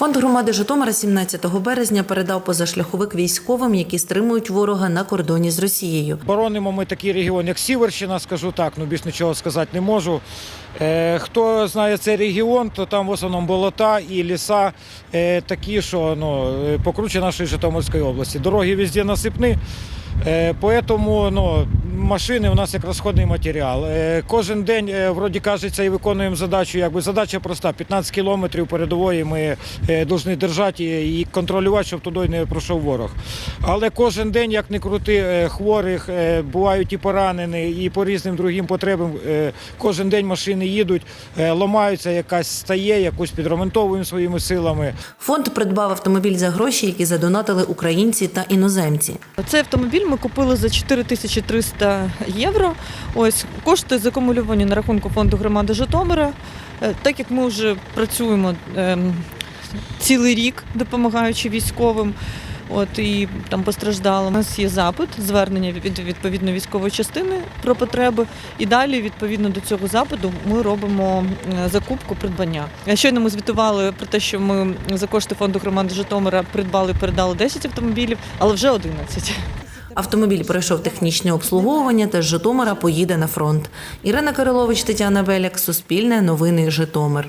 Фонд громади Житомира 17 березня передав позашляховик військовим, які стримують ворога на кордоні з Росією. Боронимо ми такий регіон, як Сіверщина, скажу так, ну більш нічого сказати не можу. Е, хто знає цей регіон, то там в основному болота і ліса е, такі, що ну, е, покруче нашої Житомирської області. Дороги везде насипні. Поэтому ну, машини у нас як розходний матеріал. Е, Кожен день, е, вроді кажеться, і виконуємо задачу. Якби задача проста: 15 кілометрів передової ми е, повинні держати і контролювати, щоб туди не пройшов ворог. Але кожен день, як не крути, е, хворих е, бувають і поранені, і по різним другим потребам. е, Кожен день машини їдуть, е, ламаються, якась стає, якусь підремонтовуємо своїми силами. Фонд придбав автомобіль за гроші, які задонатили українці та іноземці. Цей автомобіль ми купили за 4300 євро. Ось кошти закумульовані на рахунку фонду громади Житомира. Е, Так як ми вже працюємо ем, цілий рік, допомагаючи військовим. От і там постраждало. У нас є запит, звернення від відповідної військової частини про потреби. І далі, відповідно до цього запиту, ми робимо е, закупку придбання. Щойно ми звітували про те, що ми за кошти фонду громади Житомира придбали, передали 10 автомобілів, але вже 11. Автомобіль пройшов технічне обслуговування та з Житомира поїде на фронт. Ірина Кирилович, Тетяна Беляк, Суспільне, Новини Житомир.